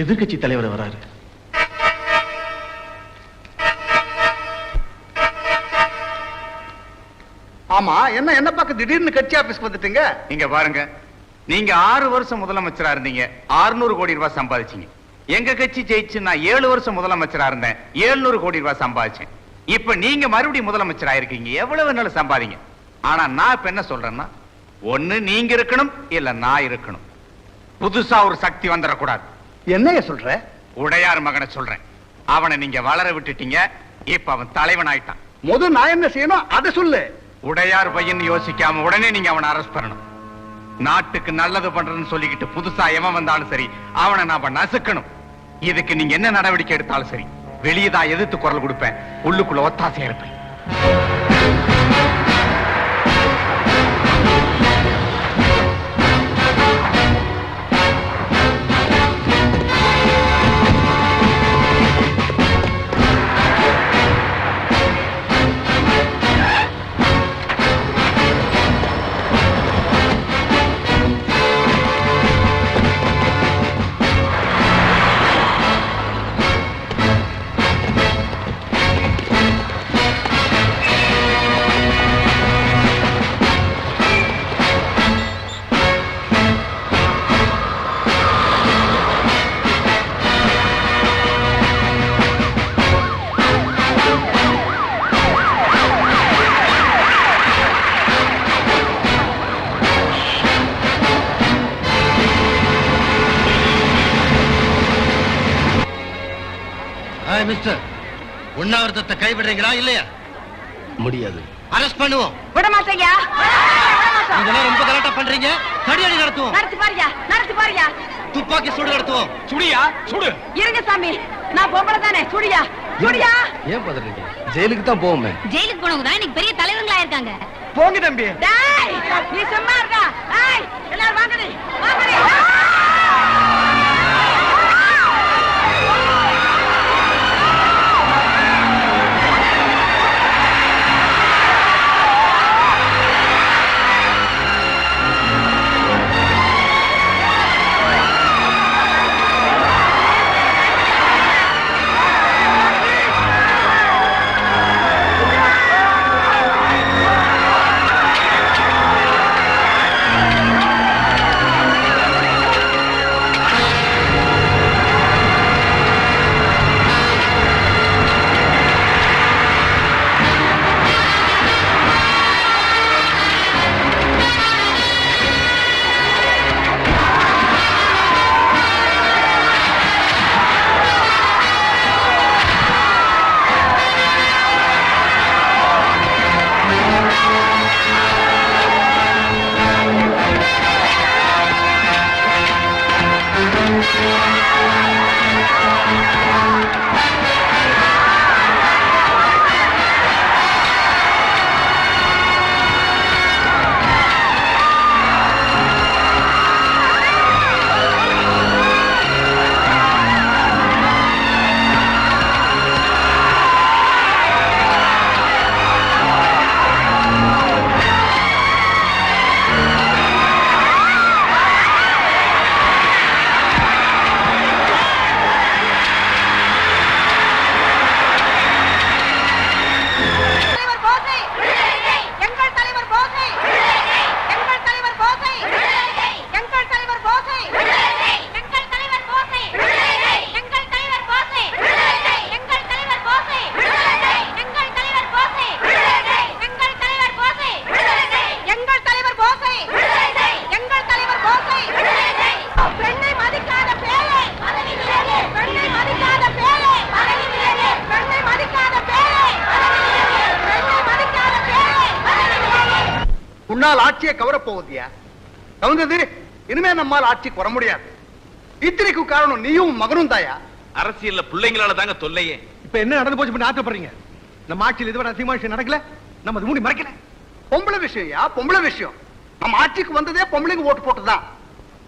எதிர்க்கட்சி தலைவர் வராரு. ஆமா என்ன என்ன பார்க்க திடீர்னு கட்சி ஆபீஸ்க்கு வந்துட்டீங்க? இங்க பாருங்க. நீங்க ஆறு வருஷம் முதலமைச்சரா இருந்தீங்க. 600 கோடி ரூபாய் சம்பாதிச்சீங்க. எங்க கட்சி ஜெயிச்சு நான் ஏழு வருஷம் முதலமைச்சரா இருந்தேன். 700 கோடி ரூபாய் சம்பாதிச்சேன். இப்ப நீங்க மறுபடியும் முதலமைச்சரா இருக்கீங்க. எவ்வளவு வேணாலும் சம்பாதிங்க. ஆனா நான் இப்ப என்ன சொல்றேன்னா ஒண்ணு நீங்க இருக்கணும் இல்ல நான் இருக்கணும். புதுசா ஒரு சக்தி வந்துடக்கூடாது என்னைய சொல்ற? உடையார் மகனை சொல்றேன். அவனை நீங்க வளர விட்டுட்டீங்க இப்ப அவன் தலைவன் ஆயிட்டான். முத நான் என்ன செய்யணும்? அதை சொல்லு. உடையார் பையன் யோசிக்காம உடனே நீங்க அவனை அரெஸ்ட் பண்ணணும். நாட்டுக்கு நல்லது பண்றதுன்னு சொல்லிக்கிட்டு புதுசா எவன் வந்தாலும் சரி அவனை நாம நசுக்கணும். இதுக்கு நீங்க என்ன நடவடிக்கை எடுத்தாலும் சரி வெளியே தான் எதிர்த்து குரல் கொடுப்பேன். உள்ளுக்குள்ள ஒத்தாசையா இருப்பேன். மிஸ்டர் உண்ணாவிரதத்தை கைவிடுறீங்களா இல்லையா? முடியாது. அரெஸ்ட் பண்ணுவோம். விட மாட்டேங்க இதெல்லாம் ரொம்ப கலாட்டா பண்றீங்க. தடியடி நடத்துவோம். நடத்தி பாருயா நடத்தி பாருயா துப்பாக்கி சூடு நடத்துவோம். சுடியா சுடு. இருங்க சாமி நான் பொம்பளை தானே சுடியா சுடியா. ஏன் பதறீங்க? ஜெயிலுக்கு தான் போவோமே. ஜெயிலுக்கு போனவங்க தான் இன்னைக்கு பெரிய தலைவங்களா இருக்காங்க. போங்க தம்பி. டேய் நீ சும்மா இருக்கா டேய் எல்லாரும் வாங்கடி வாங்கடி. உன்னால் ஆட்சியை கவரப் போவதியா? கவுந்தது இனிமே நம்மால் ஆட்சிக்கு வர முடியாது. இத்தனைக்கு காரணம் நீயும் மகனும் தாயா? அரசியல்ல பிள்ளைங்களால தாங்க தொல்லையே. இப்ப என்ன நடந்து போச்சு ஆத்தப்படுறீங்க நம்ம ஆட்சியில் இதுவரை அசிங்கமான விஷயம் நடக்கல நம்ம அது மூடி மறைக்கல. பொம்பளை விஷயம்யா பொம்பளை விஷயம். நம்ம ஆட்சிக்கு வந்ததே பொம்பளைங்க ஓட்டு போட்டுதான்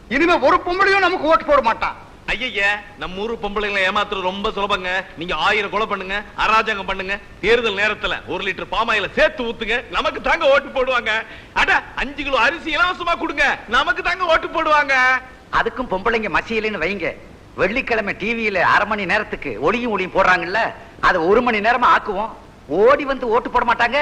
இனிமே ஒரு பொம்பளையும் நமக்கு ஓட்டு போட மாட்டான். ஐயய்ய நம்ம ஊரு பொம்பளைங்களை ஏமாத்துறது ரொம்ப சுலபங்க. நீங்க ஆயிரம் கொலை பண்ணுங்க அராஜகம் பண்ணுங்க. தேர்தல் நேரத்துல ஒரு லிட்டர் பாமாயில சேர்த்து ஊத்துங்க. நமக்கு தாங்க ஓட்டு போடுவாங்க. அட அஞ்சு கிலோ அரிசி இலவசமா கொடுங்க. நமக்கு தாங்க ஓட்டு போடுவாங்க. அதுக்கும் பொம்பளைங்க மசியலைன்னு வைங்க. வெள்ளிக்கிழமை டிவியில அரை மணி நேரத்துக்கு ஒளியும் ஒளியும் போடுறாங்கல்ல அதை ஒரு மணி நேரமா ஆக்குவோம். ஓடி வந்து ஓட்டு போட மாட்டாங்க.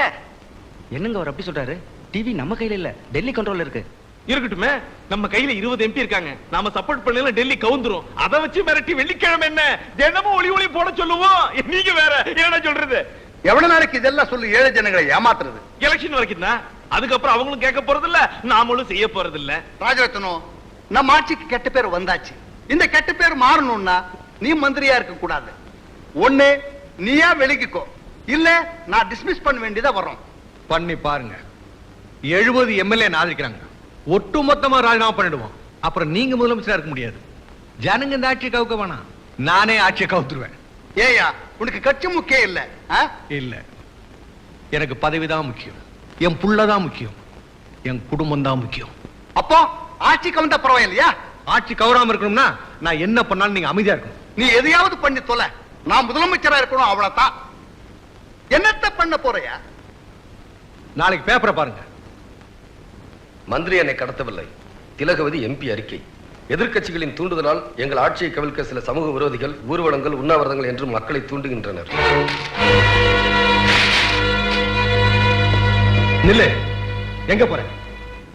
என்னங்க அவர் அப்படி சொல்றாரு? டிவி நம்ம கையில இல்ல டெல்லி கண்ட்ரோல்ல இருக்கு. இருக்கட்டுமே நம்ம கையில இருபது எம்பி இருக்காங்க. நாம சப்போர்ட் பண்ணல டெல்லி கவுந்துரும். அதை வச்சு மிரட்டி வெள்ளிக்கிழமை என்ன? தினமும் ஒளி ஒளி போட சொல்லுவோம். நீங்க வேற என்ன சொல்றது? எவ்வளவு நாளைக்கு இதெல்லாம் சொல்லி ஏழை ஜனங்களை ஏமாத்துறது? எலெக்ஷன் வரைக்கும் தான் அதுக்கப்புறம் அவங்களும் கேட்க போறது இல்ல நாமளும் செய்ய போறது இல்ல ராஜரத்னம் நம்ம ஆட்சிக்கு கெட்ட பேர் வந்தாச்சு. இந்த கெட்ட பேர் மாறணும்னா நீ மந்திரியா இருக்க கூடாது. ஒண்ணு நீயா விலகிக்கோ. இல்ல நான் டிஸ்மிஸ் பண்ண வேண்டியதா வரும் பண்ணி பாருங்க. எழுபது எம்எல்ஏ ஆதரிக்கிறாங்க. ஒட்டு மொத்தமா ராஜினாமா பண்ணிடுவோம். அப்புறம் நீங்க முதலமைச்சரா இருக்க முடியாது. ஜனங்க இந்த ஆட்சியை கவுக்க வேணாம். நானே ஆட்சியை கவுத்துருவேன். ஏயா உனக்கு கட்சி முக்கியம் இல்ல? இல்ல. எனக்கு பதவி தான் முக்கியம். என் புள்ள தான் முக்கியம். என் குடும்பம் தான் முக்கியம். அப்போ ஆட்சிக்கு வந்தா பரவாயில்லையா? ஆட்சி கவராம இருக்கணும்னா நான் என்ன பண்ணாலும் நீங்க அமைதியா இருக்கணும். நீ எதையாவது பண்ணி தொலை. நான் முதலமைச்சரா இருக்கணும் அவ்வளவுதான். என்னத்த பண்ண போறியா? நாளைக்கு பேப்பரை பாருங்க. மந்திரி என்னை கடத்தவில்லை. திலகவதி எம்பி அறிக்கை. எதிர்க்கட்சிகளின் தூண்டுதலால் எங்கள் ஆட்சியை கவிழ்க்க சில சமூக விரோதிகள் ஊர்வலங்கள் உண்ணாவிரதங்கள் என்று மக்களை தூண்டுகின்றனர். நில்லு. எங்க போற?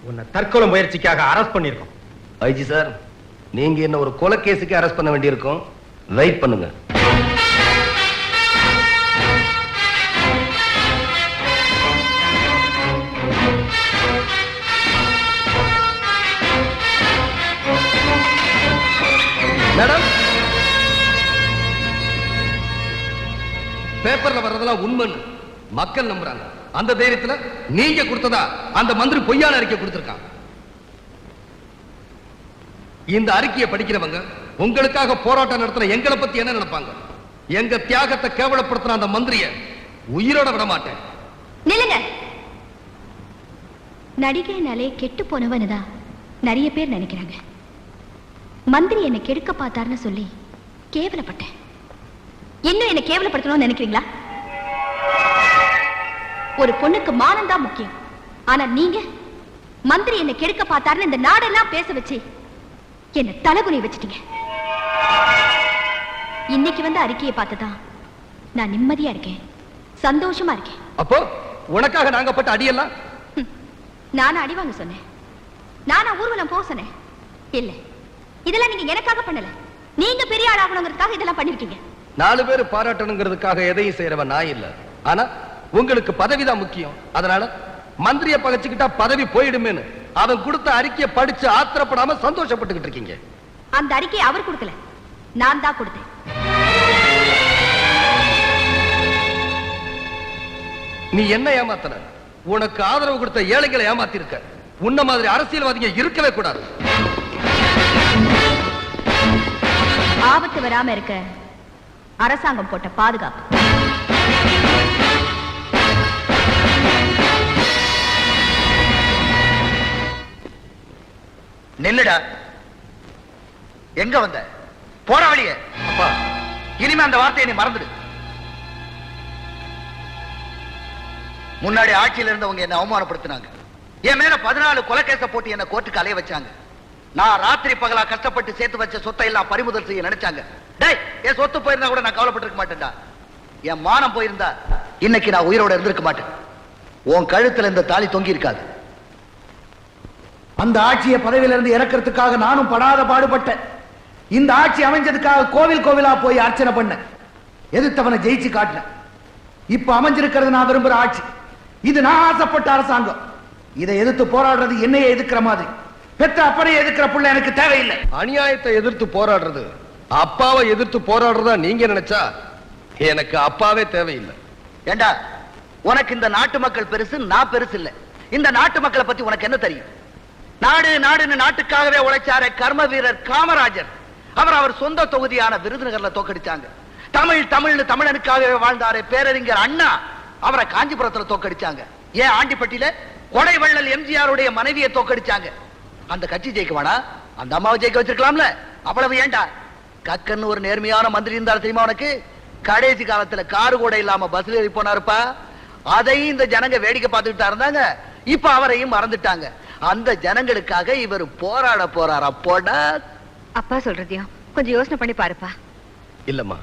உன்னை தற்கொலை முயற்சிக்காக அரெஸ்ட் பண்ணிருக்கோம் ஐஜி சார் நீங்க என்ன ஒரு கொலைகேஸுக்கு அரெஸ்ட் பண்ண வேண்டியிருக்கும்? வெயிட் பண்ணுங்க. மேடம். பேப்பர்ல வர்றதெல்லாம் உண்மைன்னு மக்கள் நம்புறாங்க. அந்த தைரியத்துல நீங்க கொடுத்ததா அந்த மந்திரி பொய்யான அறிக்கை கொடுத்திருக்கான். இந்த அறிக்கையை படிக்கிறவங்க உங்களுக்காக போராட்டம் நடத்துற எங்களை பத்தி என்ன நினைப்பாங்க? எங்க தியாகத்தை கேவலப்படுத்தின அந்த மந்திரிய உயிரோட விட மாட்டேன் நில்லுங்க நடிகைனாலே கெட்டு போனவனுதான். நிறைய பேர் நினைக்கிறாங்க. மந்திரி என்னை கெடுக்க பார்த்தாருன்னு சொல்லி கேவலப்பட்டேன். இன்னும் என்னை கேவலப்படுத்தணும்னு நினைக்கிறீங்களா? ஒரு பொண்ணுக்கு மானம் தான் முக்கியம். ஆனா நீங்க மந்திரி என்னை கெடுக்க பார்த்தாருன்னு இந்த நாடெல்லாம் பேச வச்சு என்ன தலகுனி வச்சிட்டீங்க. இன்னைக்கு வந்த அறிக்கையை பார்த்துதான் நான் நிம்மதியா இருக்கேன். சந்தோஷமா இருக்கேன். அப்போ உனக்காக நாங்க பட்ட அடியெல்லாம்? நானும் அடி வாங்க சொன்னேன். நானா ஊர்வலம் போக சொன்னேன். இல்ல. இதெல்லாம் நீங்க எனக்காக பண்ணல. நீங்க பெரிய ஆள் ஆகணுங்கிறதுக்காக இதெல்லாம் பண்ணிருக்கீங்க. நாலு பேர் பாராட்டணுங்கிறதுக்காக எதையும் செய்யறவன் நான் இல்ல. ஆனா உங்களுக்கு பதவிதான் முக்கியம். அதனால மந்திரிய பகச்சுக்கிட்டா பதவி போயிடுமேன்னு அவன் கொடுத்த அறிக்கையை படிச்சு ஆத்திரப்படாம சந்தோஷப்பட்டுக்கிட்டு இருக்கீங்க. அந்த அறிக்கையை அவர் கொடுக்கல. நான் தான் கொடுத்தேன். நீ என்ன ஏமாத்தன உனக்கு ஆதரவு கொடுத்த ஏழைகளை ஏமாத்திருக்க. உன்ன மாதிரி அரசியல்வாதிங்க இருக்கவே கூடாது. ஆபத்து வராம இருக்க அரசாங்கம் போட்ட பாதுகாப்பு. நில்லுடா. எங்க வந்த? போற வழிய. அப்பா இனிமே அந்த வார்த்தையை நீ மறந்துடு. முன்னாடி ஆட்சியில இருந்தவங்க என்ன அவமானப்படுத்தினாங்க. என் மேல பதினாலு கொலைக்கேச போட்டு என்ன கோர்ட்டுக்கு அலைய வச்சாங்க. நான் ராத்திரி பகலா கஷ்டப்பட்டு சேர்த்து வச்ச சொத்தை எல்லாம் பறிமுதல் செய்ய நினைச்சாங்க. டேய் என் சொத்து போயிருந்தா கூட நான் கவலைப்பட்டிருக்க மாட்டேன்டா. என் மானம் போயிருந்தா இன்னைக்கு நான் உயிரோட இருந்திருக்க மாட்டேன். உன் கழுத்துல இந்த தாலி தொங்கி இருக்காது. அந்த ஆட்சியை பதவியில இருந்து இறக்கிறதுக்காக நானும் படாத பாடுபட்டேன். இந்த ஆட்சி அமைஞ்சதுக்காக கோவில் கோவிலா போய் அர்ச்சனை பண்ணேன். எதிர்த்தவனை ஜெயிச்சு காட்டினேன். இப்ப அமைஞ்சிருக்கிறது நான் விரும்புற ஆட்சி. இது நான் ஆசைப்பட்ட அரசாங்கம். இதை எதிர்த்து போராடுறது என்னையே எதிர்க்கிற மாதிரி. பெத்த அப்பனையே எதிர்க்கிற புள்ள எனக்கு தேவையில்லை. அநியாயத்தை எதிர்த்து போராடுறது. அப்பாவை எதிர்த்து போராடுறதா நீங்க நினைச்சா எனக்கு அப்பாவே தேவையில்லை. ஏண்டா உனக்கு இந்த நாட்டு மக்கள் பெருசு நான் பெருசு இல்ல. இந்த நாட்டு மக்களை பத்தி உனக்கு என்ன தெரியும்? நாடு நாடுன்னு நாட்டுக்காகவே உழைச்சாரே கர்ம வீரர் காமராஜர். அவர் அவர் சொந்த தொகுதியான விருதுநகர்ல தோக்கடிச்சாங்க. தமிழ் தமிழ்னு தமிழனுக்காகவே வாழ்ந்தாரே பேரறிஞர் அண்ணா. அவரை காஞ்சிபுரத்துல தோக்கடிச்சாங்க. ஏன் ஆண்டிப்பட்டியில? கொடை வள்ளல் எம்ஜிஆருடைய மனைவியை தோக்கடிச்சாங்க. அந்த கட்சி ஜெயிக்க வேணா அந்த அம்மாவை ஜெயிக்க வச்சிருக்கலாம்ல. அவ்வளவு ஏண்டா? கக்கன்னு ஒரு நேர்மையான மந்திரி இருந்தாலும் தெரியுமா உனக்கு? கடைசி காலத்துல காரு கூட இல்லாம பஸ்ல ஏறி போனாருப்பா. அதையும் இந்த ஜனங்க வேடிக்கை பார்த்துக்கிட்டா இருந்தாங்க. இப்ப அவரையும் மறந்துட்டாங்க. அந்த ஜனங்களுக்காக இவர் போராட போறாரா? போடா. அப்பா சொல்றதையும் கொஞ்சம் யோசனை பண்ணி பாருப்பா. இல்லம்மா.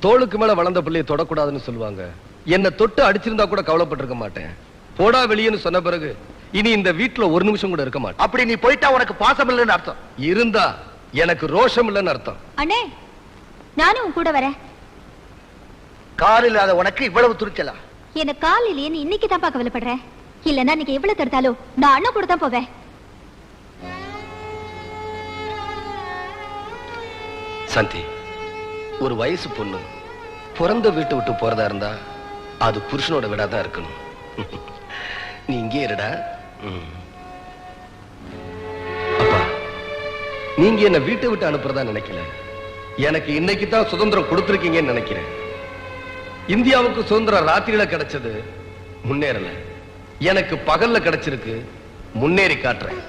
தோளுக்கு மேல வளர்ந்த பிள்ளைய தொடக்கூடாதுன்னு சொல்லுவாங்க. என்ன தொட்டு அடிச்சிருந்தா கூட கவலைப்பட்டிருக்க மாட்டேன். போடா வெளியேன்னு சொன்ன பிறகு இனி இந்த வீட்டுல ஒரு நிமிஷம் கூட இருக்க மாட்டேன். அப்படி நீ போயிட்டா உனக்கு பாசம் இல்லைன்னு அர்த்தம். இருந்தா எனக்கு ரோஷம் இல்லைன்னு அர்த்தம். அண்ணே நானும் உன் கூட வரேன். கால் இல்லாத உனக்கு இவ்வளவு துணிச்சலா? எனக்கு கால் இல்லையேன்னு இன்னைக்கு தான் கவலைப்படுறேன் இல்லன்னா நீங்க எவ்வளவு தடுத்தாலும் நான் அண்ணன் கூட தான் போவேன். சந்தி ஒரு வயசு பொண்ணு பிறந்த வீட்டை விட்டு போறதா இருந்தா அது புருஷனோட விடா தான் இருக்கணும். நீ இங்கே இருடா. அப்பா நீங்க என்ன வீட்டை விட்டு அனுப்புறதா நினைக்கல. எனக்கு இன்னைக்கு தான் சுதந்திரம் கொடுத்துருக்கீங்கன்னு நினைக்கிறேன். இந்தியாவுக்கு சுதந்திரம் ராத்திரியில கிடைச்சது முன்னேறல. எனக்கு பகல்ல கிடைச்சிருக்கு முன்னேறி காட்டுறேன்.